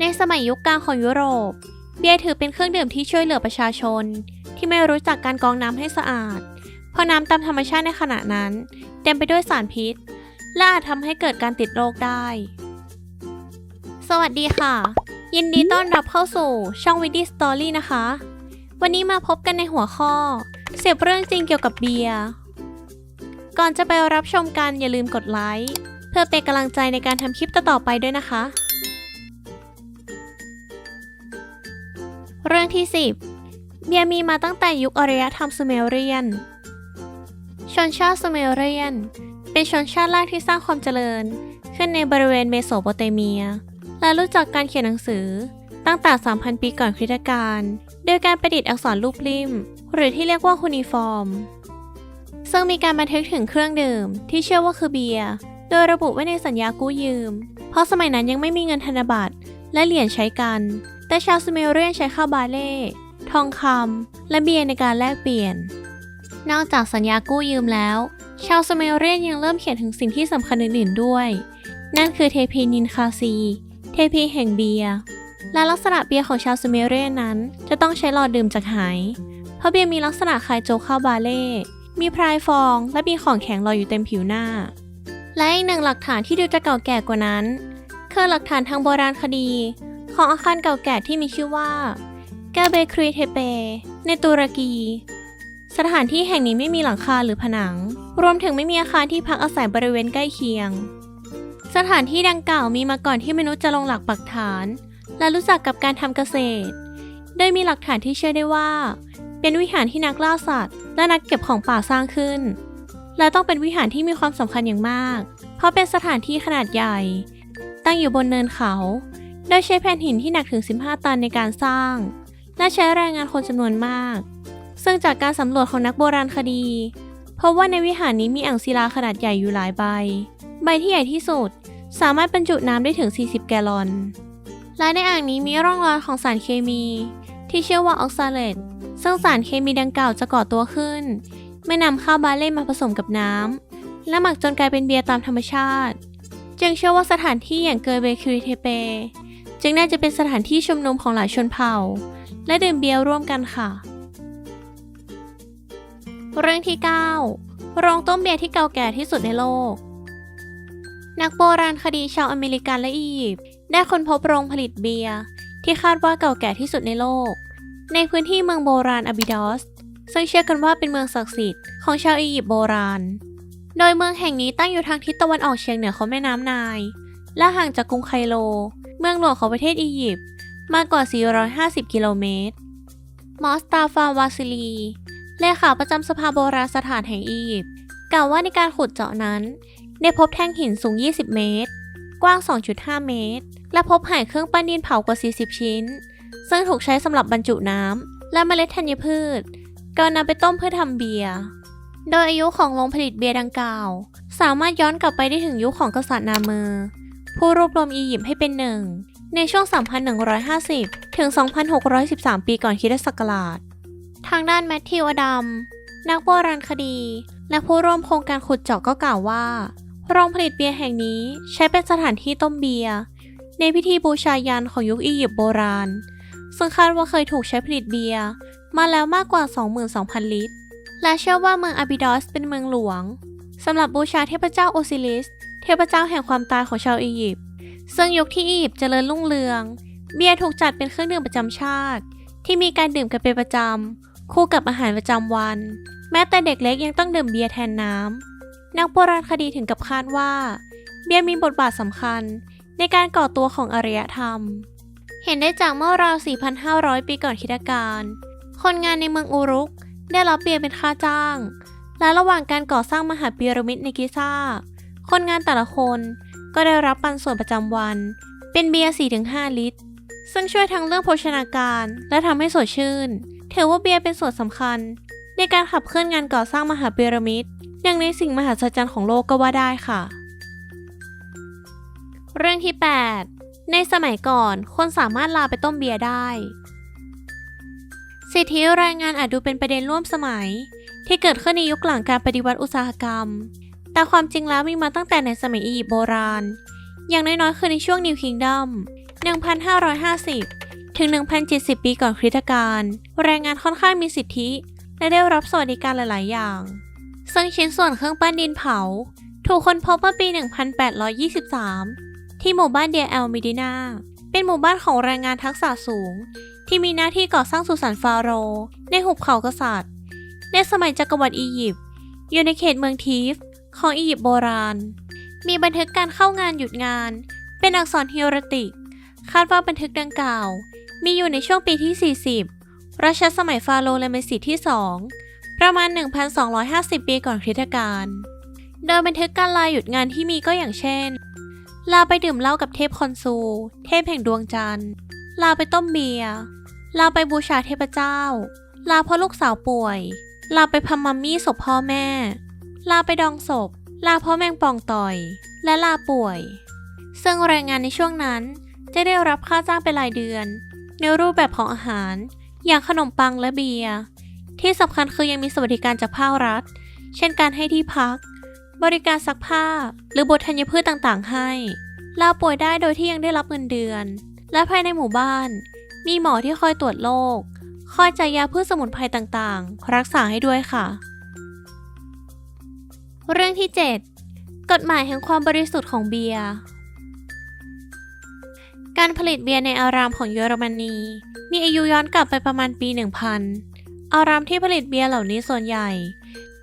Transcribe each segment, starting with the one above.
ในสมัยยุคกลางของยุโรป เบียร์ถือเป็นเครื่องดื่มที่ช่วยเหลือประชาชน ที่ไม่รู้จักการกรองน้ำให้สะอาด เพราะน้ำตามธรรมชาติในขณะนั้น เต็มไปด้วยสารพิษ และอาจทำให้เกิดการติดโรคได้ สวัสดีค่ะ ยินดีต้อนรับเข้าสู่ช่องวิดีสตอรี่นะคะ วันนี้มาพบกันในหัวข้อ เสียบเรื่องจริงเกี่ยวกับเบียร์ก่อนจะไปรับชมกันอย่าลืมกดไลค์เพื่อเป็นกำลังใจในการทำคลิปต่อๆไปด้วยนะคะ เรื่องที่ 10 เบียร์มีมาตั้งแต่ยุคอารยธรรมซูเมเรียน ชนชาติซูเมเรียน เป็นชนชาติแรกที่สร้างความเจริญ ขึ้นในบริเวณเมโสโปเตเมีย และรู้จักการเขียนหนังสือตั้งแต่ 3,000 ปีก่อนคริสตกาลโดยการประดิษฐ์อักษรรูปริมหรือที่เรียกว่าคูนิฟอร์ม ซึ่งมีการบันทึกถึงเครื่องดื่มที่เชื่อว่าคือเบียร์โดยระบุไว้ในสัญญากู้ยืม เพราะสมัยนั้นยังไม่มีเงินธนบัตรและเหรียญใช้กัน แต่ชาวซูเมเรียนใช้ข้าวบาเล่ ทองคำ และเบียร์ในการแลกเปลี่ยน นอกจากสัญญากู้ยืมแล้ว ชาวซูเมเรียนยังเริ่มเขียนถึงสิ่งที่สำคัญอื่นๆด้วย นั่นคือเทพีนินคาซี เทพีแห่งเบียร์ และลักษณะเบียร์ของชาวซูเมเรียนนั้น จะต้องใช้หลอดดื่มจากไหเพราะเบียร์มีลักษณะคล้ายโจข้าวบาเล่ มีพรายฟอง และมีของแข็งลอยอยู่เต็มผิวหน้า และอีกหนึ่งหลักฐานที่ดูจะเก่าแก่กว่านั้นคือหลักฐานทางโบราณคดี ของอาคารเก่าแก่ที่มีชื่อว่าแกเบครีเทเป ในตุรกี สถานที่แห่งนี้ไม่มีหลังคาหรือผนัง รวมถึงไม่มีอาคารที่พักอาศัยบริเวณใกล้เคียง สถานที่ดังกล่าวมีมาก่อนที่มนุษย์จะลงหลักปักฐาน และรู้จักกับการทำเกษตร โดยมีหลักฐานที่เชื่อได้ว่า เป็นวิหารที่นักล่าสัตว์ และนักเก็บของป่าสร้างขึ้น และต้องเป็นวิหารที่มีความสำคัญอย่างมาก เพราะเป็นสถานที่ขนาดใหญ่ ตั้งอยู่บนเนินเขา โดยใช้แผ่นหินที่หนักถึง 15 ตันในการสร้าง และใช้แรงงานคนจำนวนมาก ซึ่งจากการสำรวจของนักโบราณคดีพบว่าในวิหารนี้มีอ่างศิลาขนาดใหญ่อยู่หลายใบ ใบที่ใหญ่ที่สุด สามารถบรรจุน้ำได้ถึง 40 แกลลอน และในอ่างนี้มีร่องรอยของสารเคมี ที่เชื่อว่าออกซาเลตซึ่งสารเคมีดังกล่าวจะก่อตัวขึ้นเมื่อนำข้าวบาเล่มาผสมกับน้ำและหมักจนกลายเป็นเบียร์ตามธรรมชาติ จึงเชื่อว่าสถานที่อย่างเกอร์เบคิริเทเป จึงน่าจะเป็นสถานที่ชุมนุมของหลายชนเผ่า และดื่มเบียร์ร่วมกันค่ะ เรื่องที่ 9 โรงต้มเบียร์ที่เก่าแก่ที่สุดในโลก นักโบราณคดีชาวอเมริกันและอียิปต์ได้ค้นพบโรงผลิตเบียร์ที่คาดว่าเก่าแก่ที่สุดในโลก ในพื้นที่เมืองโบราณอบิดอสซึ่งเชื่อกันว่าเป็นเมืองศักดิ์สิทธิ์ของชาวอียิปต์โบราณ โดยเมืองแห่งนี้ตั้งอยู่ทางทิศตะวันออกเฉียงเหนือของแม่น้ำไนายและห่างจากกรุงไคโล เมืองหลวงของประเทศอียิปต์มากกว่า 450 กิโลเมตร มอสตาฟาวาซิลี เลขาประจำสภาโบราณสถานแห่งอียิปต์กล่าวว่าในการขุดเจาะนั้น ได้พบแท่งหินสูง 20 เมตร กว้าง 2.5 เมตร และพบหายเครื่องปั้นดินเผากว่า 40 ชิ้น ซึ่งถูกใช้สำหรับบรรจุน้ำและเมล็ดธัญพืชก่อนนำไปต้มเพื่อทำเบียร์ โดยอายุของโรงผลิตเบียร์ดังกล่าว สามารถย้อนกลับไปได้ถึงยุคของกษัตริย์นาเมอร์ ผู้รวบรวมอียิปต์ให้เป็นหนึ่ง ในช่วง 3,150 ถึง 2,613 ปีก่อนคริสตศักราช ทางด้านแมทธิวอดัม นักโบราณคดี และผู้ร่วมโครงการขุดเจาะก็กล่าวว่า โรงผลิตเบียร์แห่งนี้ใช้เป็นสถานที่ต้มเบียร์ในพิธีบูชายันของยุคอียิปต์โบราณ ซึ่งคาดว่าเคยถูกใช้ผลิตเบียร์มาแล้วมากกว่า 22,000 ลิตร และเชื่อว่าเมืองอาบิดอสเป็นเมืองหลวงสำหรับบูชาเทพเจ้าโอซิริส เทพเจ้าแห่งความตายของชาวอียิปต์ซึ่งยุคที่อียิปต์เจริญรุ่งเรือง เบียร์ถูกจัดเป็นเครื่องดื่มประจำชาติ ที่มีการดื่มกันเป็นประจำคู่กับอาหารประจำวัน แม้แต่เด็กเล็กยังต้องดื่มเบียร์แทนน้ำนักโบราณคดีถึงกับคาดว่า เบียร์มีบทบาทสำคัญในการก่อตัวของอารยธรรม เห็นได้จากเมื่อราว 4,500 ปีก่อนคริสตกาลคนงานในเมืองอูรุก ได้รับเบียร์เป็นค่าจ้าง และระหว่างการก่อสร้างมหาพีระมิดในกิซ่า คนงานแต่ละคนก็ได้รับปันส่วนประจำวัน เป็นเบียร์ 4-5 ลิตร ซึ่งช่วยทั้งเรื่องโภชนาการและทำให้สดชื่นถือว่าเบียร์เป็นส่วนสำคัญ ในการขับเคลื่อนงานก่อสร้างมหาพีระมิดอย่างในสิ่งมหัศจรรย์ของโลกก็ว่าได้ค่ะ เรื่องที่ 8 ในสมัยก่อนคนสามารถลาไปต้มเบียร์ได้ สิทธิแรงงานอาจดูเป็นประเด็นร่วมสมัย ที่เกิดขึ้นในยุคหลังการปฏิวัติอุตสาหกรรม แต่ความจริงแล้วมีมาตั้งแต่ในสมัยอียิปต์โบราณ อย่างน้อยๆ คือในช่วงนิวคิงดัม1,550 ถึง 1,070 ปีก่อนคริสตกาลแรงงานค่อนข้างมีสิทธิ และได้รับสวัสดิการหลาย ๆ อย่างซึ่งชิ้นส่วนเครื่องปั้นดินเผา ถูกค้นพบเมื่อปี 1823 ที่หมู่บ้านเดียแอลมิดินาเป็นหมู่บ้านของแรงงานทักษะสูง ที่มีหน้าที่ก่อสร้างสุสานฟาโรห์ในหุบเขากษัตริย์ ในสมัยจักรวรรดิอียิปต์อยู่ในเขตเมืองทีฟ ของอียิปต์โบราณ มีบันทึกการเข้างานหยุดงาน เป็นอักษรฮิโรติก คาดว่าบันทึกดังกล่าว มีอยู่ในช่วงปีที่ 40 รัชสมัยฟาโรห์เลเมสิสที่ 2 ประมาณ 1,250 ปีก่อนคริสตกาล โดยบันทึกการลาหยุดงานที่มีก็อย่างเช่น ลาไปดื่มเหล้ากับเทพคอนซู เทพแห่งดวงจันทร์ ลาไปต้มเบียร์ ลาไปบูชาเทพเจ้า ลาเพราะลูกสาวป่วย ลาไปพำมัมมี่ศพพ่อแม่ ลาไปดองศพ ลาเพราะแมงป่องต่อย และลาป่วย ซึ่งแรงงานในช่วงนั้นจะได้รับค่าจ้างเป็นรายเดือน ในรูปแบบของอาหาร อย่างขนมปังและเบียร์ที่สำคัญคือยังมีสวัสดิการจากภาครัฐ เช่นการให้ที่พัก บริการซักผ้า หรือบทธัญพืชต่างๆ ให้ ลาป่วยได้โดยที่ยังได้รับเงินเดือน และภายในหมู่บ้าน มีหมอที่คอยตรวจโรคคอยจ่ายยาพืชสมุนไพรต่างๆ รักษาให้ด้วยค่ะ เรื่องที่ 7 กฎหมายแห่งความบริสุทธิ์ของเบียร์ การผลิตเบียร์ในอารามของเยอรมนี มีอายุย้อนกลับไปประมาณปี 1000 อารามที่ผลิตเบียร์เหล่านี้ส่วนใหญ่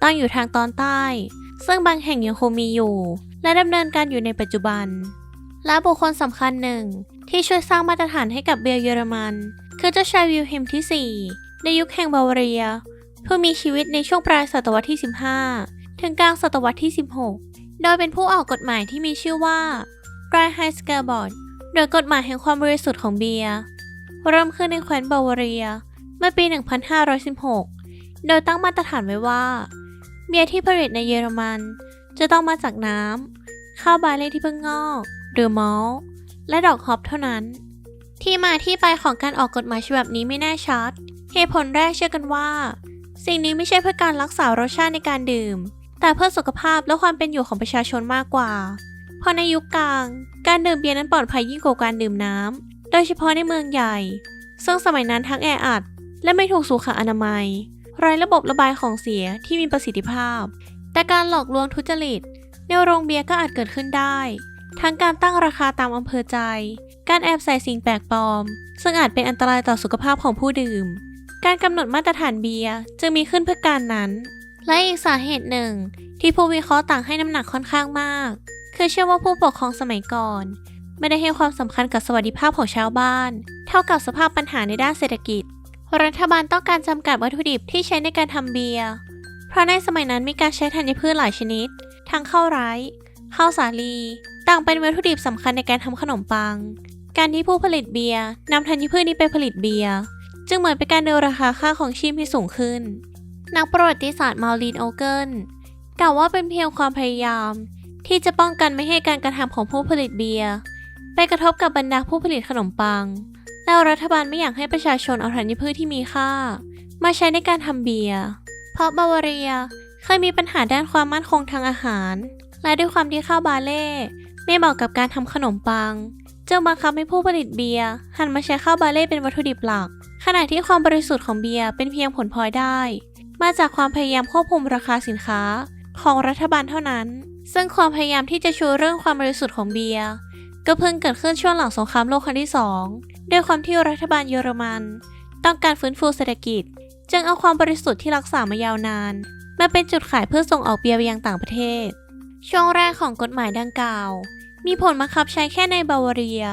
ตั้งอยู่ทางตอนใต้ ซึ่งบางแห่งยังคงมีอยู่ และดำเนินการอยู่ในปัจจุบัน และบุคคลสำคัญหนึ่ง ที่ช่วยสร้างมาตรฐานให้กับเบียร์เยอรมัน คือเจ้าชายวิลเฮมที่ 4 ในยุคแห่งบาวาเรียผู้มีชีวิตในช่วงปลายศตวรรษที่ 15 ถึงกลางศตวรรษที่ 16 โดยเป็นผู้ออกกฎหมายที่มีชื่อว่า r i h e i s g e b o r d โดยกฎหมายแห่งความบริสุทธิ์ของเบียร์ เริ่มขึ้นในแคว้นบาวาเรียเมื่อปี 1516 โดยตั้งมาตรฐานไว้ว่า เบียร์ที่ผลิตในเยอรมัน จะต้องมาจากน้ำข้าวบาเล่ที่เพิ่งงอก หรือมอลและดอกฮอปเท่านั้น ที่มาที่ไปของการออกกฎหมายฉบับนี้ไม่แน่ชัด เหตุผลแรกเชื่อกันว่า สิ่งนี้ไม่ใช่เพื่อการรักษารสชาติในการดื่ม แต่เพื่อสุขภาพและความเป็นอยู่ของประชาชนมากกว่า เพราะในยุคกลาง การดื่มเบียร์นั้นปลอดภัยยิ่งกว่าการดื่มน้ำโดยเฉพาะในเมืองใหญ่ ซึ่งสมัยนั้นทั้งแออัด และไม่ถูกสุขอนามัยไร้ระบบระบายของเสียที่มีประสิทธิภาพ แต่การหลอกลวงทุจริตในโรงเบียร์ก็อาจเกิดขึ้นได้ ทั้งการตั้งราคาตามอำเภอใจ การแอบใส่สิ่งแปลกปลอม ซึ่งอาจเป็นอันตรายต่อสุขภาพของผู้ดื่ม การกำหนดมาตรฐานเบียร์จึงมีขึ้นเพื่อการนั้น และอีกสาเหตุหนึ่ง ที่ผู้วิเคราะห์ต่างให้น้ำหนักค่อนข้างมาก คือเชื่อว่าผู้ปกครองสมัยก่อน ไม่ได้ให้ความสำคัญกับสวัสดิภาพของชาวบ้าน เท่ากับสภาพปัญหาในด้านเศรษฐกิจ รัฐบาลต้องการจำกัดวัตถุดิบที่ใช้ในการทำเบียร์ เพราะในสมัยนั้นมีการใช้ธัญพืชหลายชนิด ทั้งข้าวไร้ข้าวสาลี ต่างเป็นวัตถุดิบสำคัญในการทำขนมปัง การที่ผู้ผลิตเบียร์นำธัญพืชนี้ไปผลิตเบียร์จึงเหมือนเป็นการเดินราคาค่าของชีพให้สูงขึ้น นักประวัติศาสตร์มาลีนโอเกิลกล่าวว่าเป็นเพียงความพยายาม ที่จะป้องกันไม่ให้การกระทำของผู้ผลิตเบียร์ไปกระทบกับบรรดาผู้ผลิตขนมปัง แล้วรัฐบาลไม่อยากให้ประชาชนเอาธัญพืชที่มีค่า มาใช้ในการทำเบียร์ เพราะบาวาเรียเคยมีปัญหาด้านความมั่นคงทางอาหาร และด้วยความที่ข้าวบาเล่ไม่เหมาะกับการทำขนมปัง จึงบังคับให้ผู้ผลิตเบียร์หันมาใช้ข้าวบาเล่เป็นวัตถุดิบหลัก ขณะที่ความบริสุทธิ์ของเบียร์เป็นเพียงผลพลอยได้ มาจากความพยายามควบคุมราคาสินค้าของรัฐบาลเท่านั้น ซึ่งความพยายามที่จะชูเรื่องความบริสุทธิ์ของเบียร์ก็เพิ่งเกิดขึ้นช่วงหลังสงครามโลกครั้งที่สองด้วยความที่รัฐบาลเยอรมัน ต้องการฟื้นฟูเศรษฐกิจ จึงเอาความบริสุทธิ์ที่รักษามายาวนานมาเป็นจุดขายเพื่อส่งออกเบียร์ไปยังต่างประเทศ ช่วงแรกของกฎหมายดังกล่าว มีผลบังคับใช้แค่ในบาวาเรีย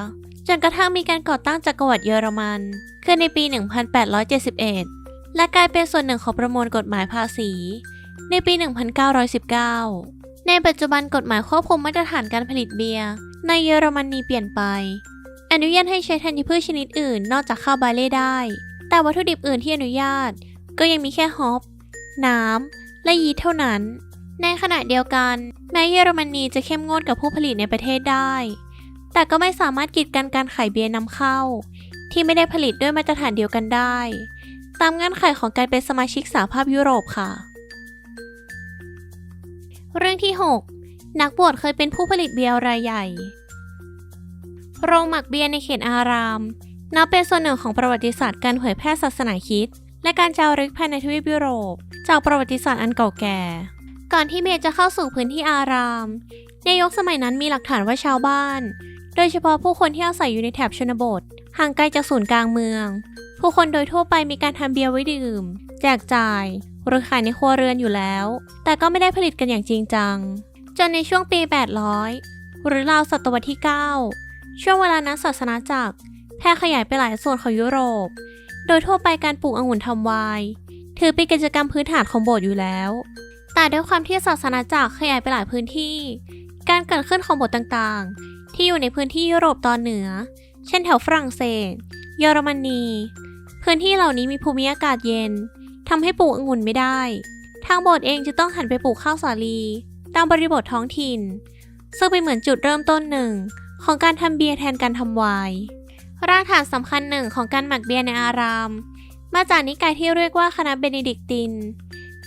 จนกระทั่งมีการก่อตั้งจักรวรรดิเยอรมันคือในปี 1871 และกลายเป็นส่วนหนึ่งของประมวลกฎหมายภาษี ในปี 1919 ในปัจจุบันกฎหมายควบคุมมาตรฐานการผลิตเบียร์ในเยอรมนีเปลี่ยนไป อนุญาตให้ใช้ธัญพืชชนิดอื่น นอกจากข้าวบาเล่ได้ แต่วัตถุดิบอื่นที่อนุญาต ก็ยังมีแค่ฮอปน้ำ และยีสต์เท่านั้น ในขณะเดียวกัน แม้เยอรมนีจะเข้มงวดกับผู้ผลิตในประเทศได้ แต่ก็ไม่สามารถกีดกันการขายเบียร์นำเข้า ที่ไม่ได้ผลิตด้วยมาตรฐานเดียวกันได้ ตามเงื่อนไขของการเป็นสมาชิกสหภาพยุโรปค่ะ เรื่องที่ 6 นักบวชเคยเป็นผู้ผลิตเบียร์รายใหญ่ โรงหมักเบียร์ในเขตอาราม นับเป็นส่วนหนึ่งของประวัติศาสตร์การเผยแพร่ศาสนาคริดและการจารึกภายในทวีปยุโรป จากประวัติศาสตร์อันเก่าแก่ ก่อนที่เบียร์จะเข้าสู่พื้นที่อาราม ในยุคสมัยนั้นมีหลักฐานว่าชาวบ้าน โดยเฉพาะผู้คนที่อาศัยอยู่ในแถบชนบท ห่างไกลจากศูนย์กลางเมือง ผู้คนโดยทั่วไปมีการทำเบียร์ไว้ดื่ม แจกจ่าย หรือขายในครัวเรือนอยู่แล้ว แต่ก็ไม่ได้ผลิตกันอย่างจริงจัง จนในช่วงปี 800 หรือราวศตวรรษที่ 9 ช่วงเวลานั้นศาสนาจักรแพร่ขยายไปหลายส่วนของยุโรป โดยทั่วไปการปลูกองุ่นทำไวน์ถือเป็นกิจกรรมพื้นฐานของโบสถ์อยู่แล้ว แต่ด้วยความที่ศาสนาจักรขยายไปหลายพื้นที่ การเกิดขึ้นของโบสถ์ต่างๆ ที่อยู่ในพื้นที่ยุโรปตอนเหนือ เช่นแถวฝรั่งเศส เยอรมนี พื้นที่เหล่านี้มีภูมิอากาศเย็นทำให้ปลูกองุ่นไม่ได้ ทางโบสถ์เองจะต้องหันไปปลูกข้าวสาลี ตามบริบทท้องถิ่น ซึ่งเป็นเหมือนจุดเริ่มต้นหนึ่งของการทำเบียร์แทนการทำไวน์รากฐานสำคัญหนึ่งของการหมักเบียร์ในอาราม มาจากนิกายที่เรียกว่าคณะเบเนดิกติน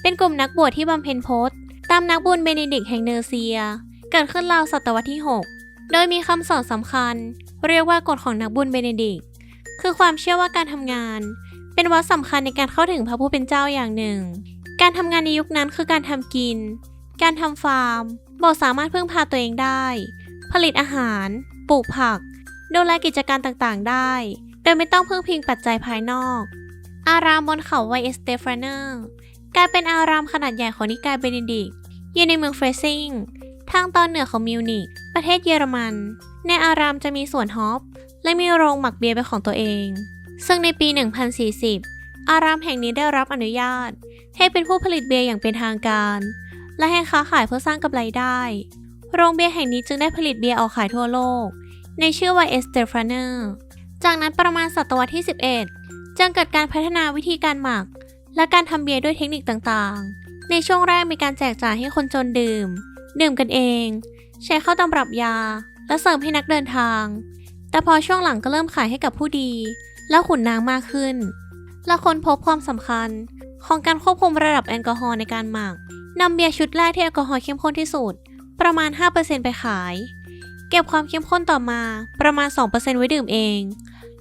เป็นกลุ่มนักบวชที่บำเพ็ญพจน์ตามนักบุญเบเนดิกแห่งเนอร์เซีย เกิดขึ้นราวศตวรรษที่ 6 โดยมีคำสอนสำคัญ เรียกว่ากฎของนักบุญเบเนดิกคือความเชื่อว่าการทำงาน เป็นวัดสำคัญในการเข้าถึงพระผู้เป็นเจ้าอย่างหนึ่ง การทำงานในยุคนั้นคือการทำกิน การทำฟาร์มบอกสามารถพึ่งพาตัวเองได้ ผลิตอาหาร ปลูกผัก ดูแลกิจการต่างๆได้ โดยไม่ต้องพึ่งพิงปัจจัยภายนอก อารามบนเขาไวเอสเตฟานเนอร์กลายเป็นอารามขนาดใหญ่ของนิกายเบเนดิกอยู่ในเมืองเฟรซิงทางตอนเหนือของมิวนิกประเทศเยอรมัน ในอารามจะมีสวนฮอปและมีโรงหมักเบียร์เป็นของตัวเอง ซึ่งในปี 1040 อารามแห่งนี้ได้รับอนุญาต ให้เป็นผู้ผลิตเบียร์อย่างเป็นทางการ และให้ค้าขายเพื่อสร้างกำไรได้ โรงเบียร์แห่งนี้จึงได้ผลิตเบียร์ออกขายทั่วโลก ในชื่อว่าเอสเตฟาเนอร์จากนั้นประมาณศตวรรษที่ 11 จึงเกิดการพัฒนาวิธีการหมัก และการทำเบียร์ด้วยเทคนิคต่างๆ ในช่วงแรกมีการแจกจ่ายให้คนจนดื่ม ดื่มกันเอง ใช้เข้าตำรับยา และเสริมให้นักเดินทาง แต่พอช่วงหลังก็เริ่มขายให้กับผู้ดี และขุนนางมากขึ้น และคนพบความสำคัญของการควบคุมระดับแอลกอฮอล์ในการหมักนำเบียร์ชุดแรกที่แอลกอฮอล์เข้มข้นที่สุด ประมาณ 5%ไปขาย เก็บความเข้มข้นต่อมาประมาณ 2%ไว้ดื่มเอง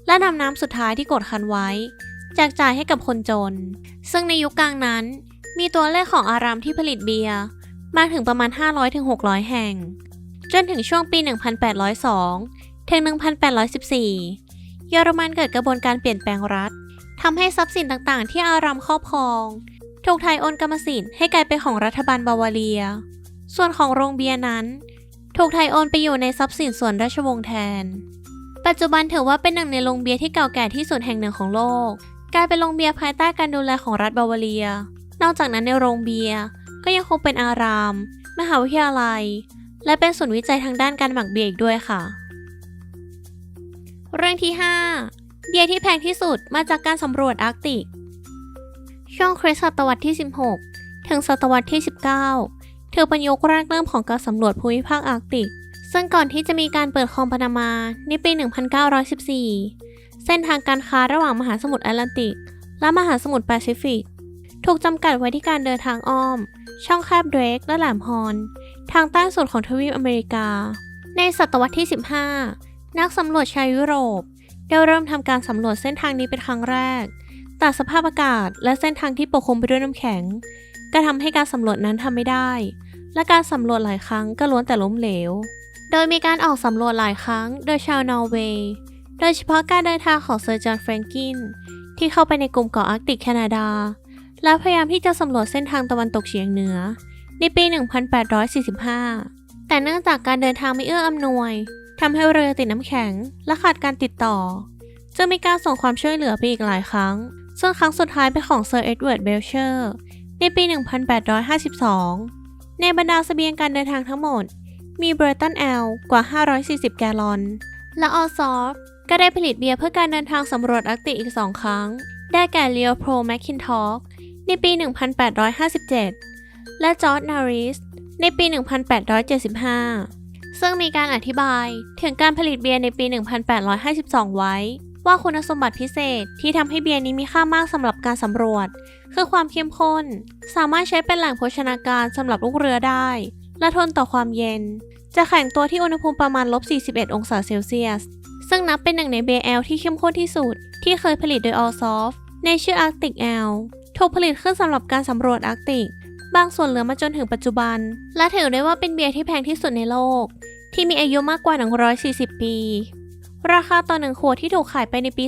และนำน้ำสุดท้ายที่กดคันไว้ แจกจ่ายให้กับคนจน ซึ่งในยุคกลางนั้น มีตัวเลขของอารามที่ผลิตเบียร์มากถึงประมาณ 500-600 แห่ง จนถึงช่วงปี 1802 ถึง 1814 เยอรมันเกิดกระบวนการเปลี่ยนแปลงรัฐทำให้ทรัพย์สินต่างๆ ที่อารามครอบครอง ถูกไทยโอนกรรมสิทธิ์ให้กลายเป็นของรัฐบาลบาวาเรีย ส่วนของโรงเบียร์นั้น ถูกไทยโอนไปอยู่ในทรัพย์สินส่วนราชวงศ์แทน ปัจจุบันถือว่าเป็นหนึ่งในโรงเบียร์ที่เก่าแก่ที่สุดแห่งหนึ่งของโลก กลายเป็นโรงเบียร์ภายใต้การดูแลของรัฐบาวาเรีย นอกจากนั้นในโรงเบียร์ก็ยังคงเป็นอาราม มหาวิทยาลัย และเป็นศูนย์วิจัยทางด้านการหมักเบียร์อีกด้วยค่ะ เรื่องที่ 5 เบียร์ที่แพงที่สุดมาจากการสำรวจอาร์กติก ช่วงคริสตศตวรรษที่ 16 ถึงศตวรรษที่ 19ถือเป็นยุคแรกเริ่มของการสำรวจภูมิภาคอาร์กติก ซึ่งก่อนที่จะมีการเปิดคลองพานามาในปี 1914 เส้นทางการค้าระหว่างมหาสมุทรแอตแลนติก และมหาสมุทรแปซิฟิก ถูกจำกัดไว้ที่การเดินทางอ้อม ช่องแคบเดรกและแหลมฮอน ทางใต้สุดของทวีปอเมริกา ในศตวรรษที่ 15 นักสำรวจชาวยุโรป ได้เริ่มทำการสำรวจเส้นทางนี้เป็นครั้งแรก แต่สภาพอากาศและเส้นทางที่ปกคลุมไปด้วยน้ำแข็ง ก็ทำให้การสำรวจนั้นทำไม่ได้ และการสำรวจหลายครั้งก็ล้วนแต่ล้มเหลว โดยมีการออกสำรวจหลายครั้ง โดยชาวนอร์เวย์โดยเฉพาะการเดินทางของเซอร์จอห์นแฟรงกินที่เข้าไปในกลุ่มเกาะอาร์กติกแคนาดา และพยายามที่จะสำรวจเส้นทางตะวันตกเฉียงเหนือ ในปี 1845 แต่เนื่องจากการเดินทางไม่เอื้ออำนวยทำให้เรือติดน้ำแข็ง และขาดการติดต่อ จึงมีการส่งความช่วยเหลือไปอีกหลายครั้ง ซึ่งครั้งสุดท้ายเป็นของเซอร์เอ็ดเวิร์ดเบลเชอร์ในปี 1852 ในบรรดาเสบียงการเดินทางทั้งหมด มีเบรตันแอลกว่า 540 แกลลอน และออซอฟก็ได้ผลิตเบียร์เพื่อการเดินทางสำรวจอาร์กติกอีก2ครั้ง ได้แก่เลียวโพรแมคคินทอกในปี 1857 และจอร์ดนาริสในปี 1875 ซึ่งมีการอธิบายถึงการผลิตเบียร์ในปี 1852 ไว้ ว่าคุณสมบัติพิเศษที่ทำให้เบียร์นี้มีค่ามากสำหรับการสำรวจ คือความเข้มข้น สามารถใช้เป็นแหล่งโภชนาการสำหรับลูกเรือได้ และทนต่อความเย็น จะแข็งตัวที่อุณหภูมิประมาณลบ41 องศาเซลเซียส ซึ่งนับเป็นหนึ่งในเบียร์แอลที่เข้มข้นที่สุด ที่เคยผลิตโดย a l s o f t ในชื่อ Arctic Ale ถูกผลิตขึ้นสำหรับการสำรวจอาร์กติก บางส่วนเหลือมาจนถึงปัจจุบัน และถือได้ว่าเป็นเบียร์ที่แพงที่สุดในโลก ที่มีอายุมากกว่า 140 ปี ราคาต่อหนึ่งขวดที่ถูกขายไปในปี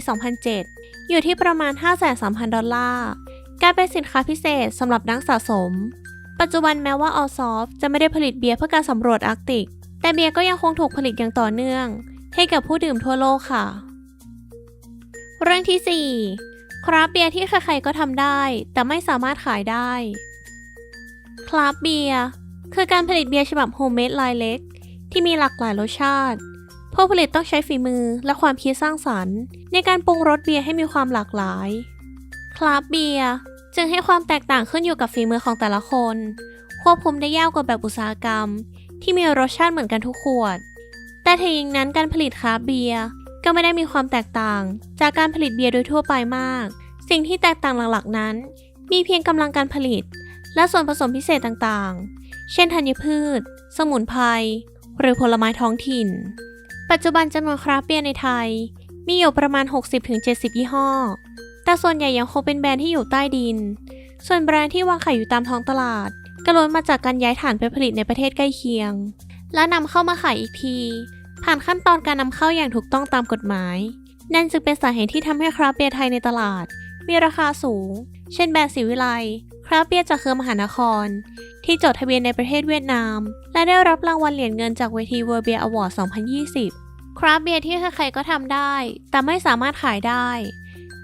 2007 อยู่ที่ประมาณ 5,300 ดอลลาร์กลายเป็นสินค้าพิเศษสำหรับนักสะสม ปัจจุบันแม้ว่า a l s o f t จะไม่ได้ผลิตเบียร์เพื่อการสำรวจอาร์กติก แต่เบียร์ก็ยังคงถูกผลิตอย่างต่อเนื่อง ให้กับผู้ดื่มทั่วโลกค่ะ เรื่องที่ 4 คราฟเบียร์ที่ใครๆก็ทำได้ แต่ไม่สามารถขายได้ คราฟเบียร์คือการผลิตเบียร์ฉบับโฮมเมดรายเล็ก ที่มีหลากหลายรสชาติ ผู้ผลิตต้องใช้ฝีมือและความคิดสร้างสรรค์ ในการปรุงรสเบียร์ให้มีความหลากหลาย คราฟเบียร์จึงให้ความแตกต่างขึ้นอยู่กับฝีมือของแต่ละคน ควบคุมได้ยากกว่าแบบอุตสาหกรรม ที่มีรสชาติเหมือนกันทุกขวด แต่ถึงอย่างนั้นการผลิตคราฟเบียร์ก็ไม่ได้มีความแตกต่าง จากการผลิตเบียร์โดยทั่วไปมาก สิ่งที่แตกต่างหลักๆนั้น มีเพียงกำลังการผลิต และส่วนผสมพิเศษต่างๆ เช่นธัญพืช สมุนไพร หรือผลไม้ท้องถิ่น ปัจจุบันจำนวนคราฟเบียร์ในไทย มีอยู่ประมาณ 60-70 ยี่ห้อ แต่ส่วนใหญ่ยังคงเป็นแบรนด์ที่อยู่ใต้ดิน ส่วนแบรนด์ที่วางขายอยู่ตามท้องตลาดก็ล้วนมาจากการย้ายฐานไปผลิตในประเทศใกล้เคียง และนำเข้ามาขายอีกที ผ่านขั้นตอนการนำเข้าอย่างถูกต้องตามกฎหมาย นั่นจึงเป็นสาเหตุที่ทำให้คราฟเบียร์ไทยในตลาด มีราคาสูง เช่นแบรนด์ศิวิไล ราฟต์เบียร์จากเครือมหานคร ที่จดทะเบียนในประเทศเวียดนาม และได้รับรางวัลเหรียญเงินจากเวที World Beer Award 2020 คราฟเบียร์ที่ใครๆก็ทำได้ แต่ไม่สามารถขายได้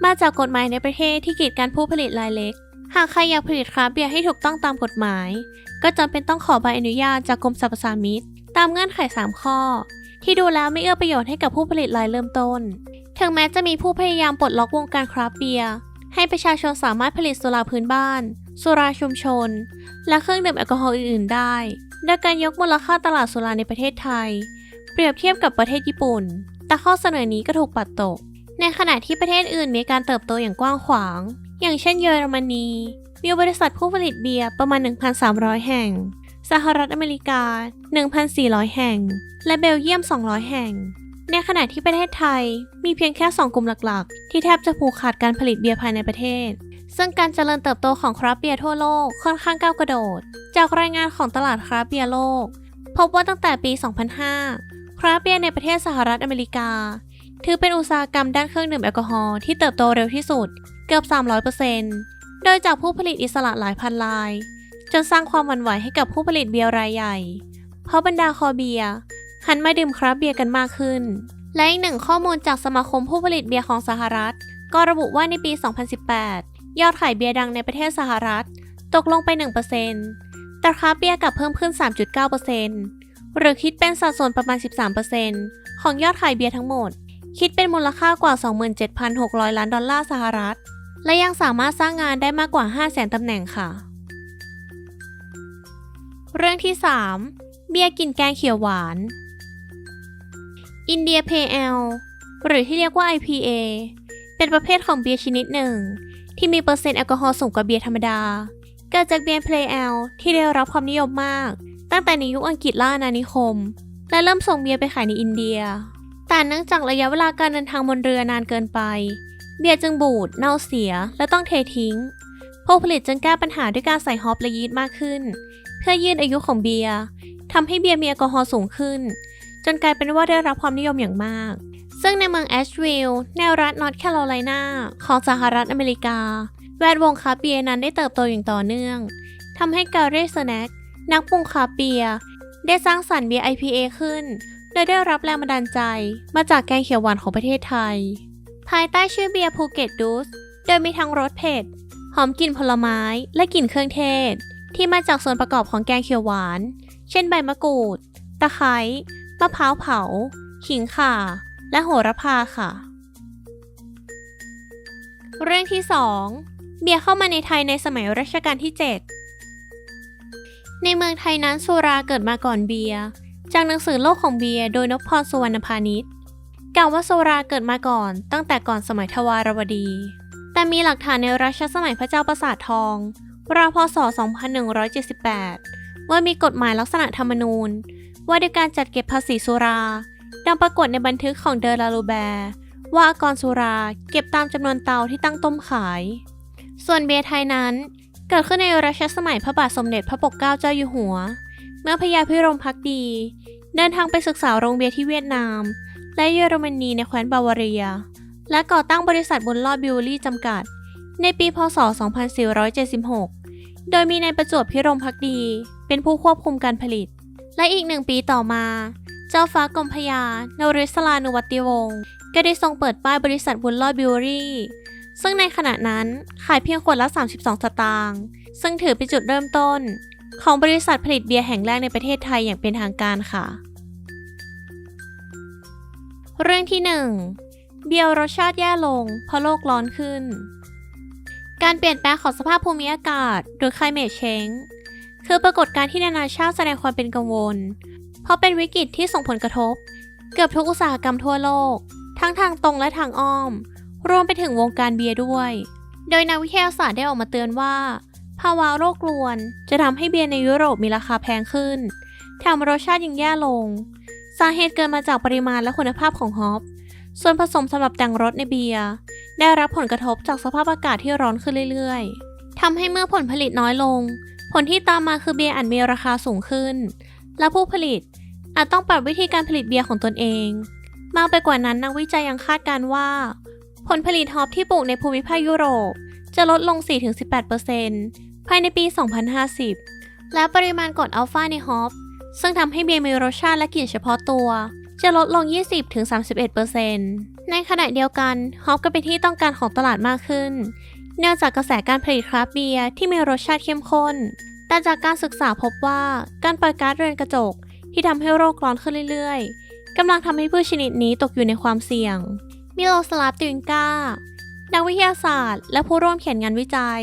มาจากกฎหมายในประเทศที่กีดกันผู้ผลิตรายเล็ก หากใครอยากผลิตคราฟเบียร์ให้ถูกต้องตามกฎหมาย ก็จำเป็นต้องขอใบอนุญาตจากกรมสรรพสามิตตามเงื่อนไข 3 ข้อ ที่ดูแล้วไม่เอื้อประโยชน์ให้กับผู้ผลิตรายเริ่มต้น ถึงแม้จะมีผู้พยายามปลดล็อกวงการคราฟเบียร์ให้ประชาชนสามารถผลิตสุราพื้นบ้าน สุราชุมชน และเครื่องดื่มแอลกอฮอล์อื่นๆ ได้โดยการยกมูลค่าตลาดสุราในประเทศไทย เปรียบเทียบกับประเทศญี่ปุ่น แต่ข้อเสนอนี้ก็ถูกปัดตก ในขณะที่ประเทศอื่นมีการเติบโตอย่างกว้างขวาง อย่างเช่นเยอรมนี มีบริษัทผู้ผลิตเบียร์ประมาณ 1,300 แห่ง สหรัฐอเมริกา 1,400 แห่ง และเบลเยียม 200 แห่ง ในขณะที่ประเทศไทยมีเพียงแค่ 2 กลุ่มหลักๆ ที่แทบจะผูกขาดการผลิตเบียร์ภายในประเทศ ซึ่งการเจริญเติบโตของคราฟเบียร์ทั่วโลกค่อนข้างก้าวกระโดด จากรายงานของตลาดคราฟเบียร์โลก พบว่าตั้งแต่ปี 2005 คราฟเบียร์ในประเทศสหรัฐอเมริกา ถือเป็นอุตสาหกรรมด้านเครื่องดื่มแอลกอฮอล์ที่เติบโตเร็วที่สุดเกือบ 300%โดยจากผู้ผลิตอิสระหลายพันราย จนสร้างความหวั่นไหวให้กับผู้ผลิตเบียร์รายใหญ่ เพราะบรรดาคอเบียร์ หันมาดื่มคราฟเบียร์กันมากขึ้น และอีกหนึ่งข้อมูลจากสมาคมผู้ผลิตเบียร์ของสหรัฐ ก็ระบุว่าในปี 2018 ยอดขายเบียร์ดังในประเทศสหรัฐ ตกลงไป 1%แต่คราฟต์เบียร์กลับเพิ่มขึ้น 3.9%หรือคิดเป็นสัดส่วนประมาณ 13%ของยอดขายเบียร์ทั้งหมด คิดเป็นมูลค่ากว่า 27,600 ล้านดอลลาร์สหรัฐ และยังสามารถสร้างงานได้มากกว่า 500,000ตำแหน่งค่ะ เรื่องที่ 3 เบียร์กลิ่นแกงเขียวหวาน อินเดียเพลหรือที่เรียกว่า IPA เป็นประเภทของเบียร์ชนิดหนึ่ง ที่มีเปอร์เซ็นต์แอลกอฮอล์สูงกว่าเบียร์ธรรมดา เกิดจากเบียร์เพลย์แอลที่ได้รับความนิยมมาก ตั้งแต่ในยุคอังกฤษล่าอาณานิคม และเริ่มส่งเบียร์ไปขายในอินเดีย แต่เนื่องจากระยะเวลาการเดินทางบนเรือนานเกินไป เบียร์จึงบูด เน่าเสีย และต้องเททิ้งผู้ผลิตจึงแก้ปัญหาด้วยการใส่ฮอปและยีสต์มากขึ้น เพื่อยืดอายุของเบียร์ทำให้เบียร์มีแอลกอฮอล์สูงขึ้น จนกลายเป็นว่าได้รับความนิยมอย่างมาก ซึ่งในเมืองแอชวิลล์ในรัฐนอร์ทแคโรไลนาของสหรัฐอเมริกา แวดวงคาเบียร์นั้นได้เติบโตอย่างต่อเนื่องทำให้การเรสแน็กนักปรุงคาเบียร์ได้สร้างสรรค์เบียร์ IPA ขึ้น โดยได้รับแรงบันดาลใจมาจากแกงเขียวหวานของประเทศไทย ภายใต้ชื่อเบียร์ภูเก็ตดูสโดยมีทั้งรสเผ็ด หอมกลิ่นผลไม้และกลิ่นเครื่องเทศ ที่มาจากส่วนประกอบของแกงเขียวหวาน เช่นใบมะกรูด ตะไคร้ มะพร้าวเผา ขิงข่า และโหระพาค่ะ เรื่องที่ 2 เบียร์เข้ามาในไทยในสมัยรัชกาลที่ 7 ในเมืองไทยนั้นสุราเกิดมาก่อนเบียร์ จากหนังสือโลกของเบียร์โดยนพพรสุวรรณพาณิชย์กล่าวว่าสุราเกิดมาก่อนตั้งแต่ก่อนสมัยทวารวดี แต่มีหลักฐานในรัชสมัยพระเจ้าประสาททอง ราวพศ 2178 ว่ามีกฎหมายลักษณะธรรมนูญ ว่าด้วยการจัดเก็บภาษีสุรา ดังปรากฏในบันทึกของเดอลาลูแบร์ว่าอากรสุราเก็บตามจำนวนเตาที่ตั้งต้มขาย ส่วนเบียร์ไทยนั้น เกิดขึ้นในรัชสมัยพระบาทสมเด็จพระปกเกล้าเจ้าอยู่หัว เมื่อพญาพิรมพักดี เดินทางไปศึกษาโรงเบียร์ที่เวียดนาม และเยอรมนีในแคว้นบาวาเรีย และก่อตั้งบริษัทบุญรอดบิวเวอรี่จำกัด ในปีพศ 2476 โดยมีนายประจวบพิรมพักดี เป็นผู้ควบคุมการผลิต และอีกหนึ่งปีต่อมา เจ้าฟ้ากรมพยานริศลานุวัติวงศ์ก็ได้ทรงเปิดป้ายบริษัทบุญรอดบิวรี่ ซึ่งในขณะนั้นขายเพียงขวดละ 32 สตางค์ซึ่งถือเป็นจุดเริ่มต้น ของบริษัทผลิตเบียร์แห่งแรกในประเทศไทยอย่างเป็นทางการค่ะ เรื่องที่ 1 เบียร์รสชาติแย่ลง เพราะโลกร้อนขึ้น การเปลี่ยนแปลงของสภาพภูมิอากาศ หรือ climate change คือปรากฏการณ์ที่นานาชาติแสดงความเป็นกังวล เพราะเป็นวิกฤตที่ส่งผลกระทบ เกือบทุกอุตสาหกรรมทั่วโลก ทั้งทางตรงและทางอ้อม รวมไปถึงวงการเบียร์ด้วย โดยนักวิทยาศาสตร์ได้ออกมาเตือนว่า ภาวะโรครวน จะทำให้เบียร์ในยุโรปมีราคาแพงขึ้นแถมรสชาติยังแย่ลง สาเหตุเกิดมาจากปริมาณและคุณภาพของฮอปส่วนผสมสำหรับแต่งรสในเบียร์ได้รับผลกระทบจากสภาพอากาศที่ร้อนขึ้นเรื่อยๆ ทำให้เมื่อผลผลิตน้อยลง ผลที่ตามมาคือเบียร์อาจมีราคาสูงขึ้น และผู้ผลิตอาจต้องปรับวิธีการผลิตเบียร์ของตนเอง มากไปกว่านั้นนักวิจัยยังคาดการณ์ว่า ผลผลิตฮอปที่ปลูกในภูมิภาคยุโรป จะลดลง 4-18%ภายในปี 2050 และปริมาณกรดอัลฟาในฮอปซึ่งทำให้เบียร์มีรสชาติและกลิ่นเฉพาะตัว จะลดลง 20-31%ในขณะเดียวกันฮอปก็เป็นที่ต้องการของตลาดมากขึ้น เนื่องจากกระแสการผลิตคราฟเบียร์ที่มีรสชาติเข้มข้น แต่จากการศึกษาพบว่าการปล่อยก๊าซเรือนกระจก ที่ทำให้โรคร้อนขึ้นเรื่อยๆกำลังทำให้พืชชนิดนี้ตกอยู่ในความเสี่ยง มิโลสลาฟติวิงกานักวิทยาศาสตร์ และผู้ร่วมเขียนงานวิจัย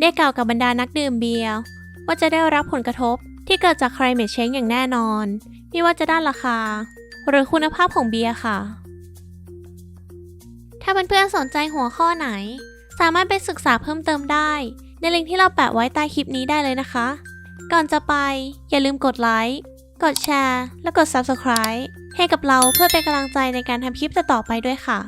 ได้กล่าวกับบรรดานักดื่มเบียร์ว่าจะได้รับผลกระทบที่เกิดจาก climate change อย่างแน่นอน ไม่ว่าจะด้านราคา หรือคุณภาพของเบียร์ค่ะ ถ้าเพื่อนๆสนใจหัวข้อไหน สามารถไปศึกษาเพิ่มเติมได้ ในลิงก์ที่เราแปะไว้ใต้คลิปนี้ได้เลยนะคะ ก่อนจะไปอย่าลืมกดไลค์ กดแชร์ และกด Subscribe ให้กับเราเพื่อเป็นกำลังใจในการทำคลิปต่อๆไปด้วยค่ะ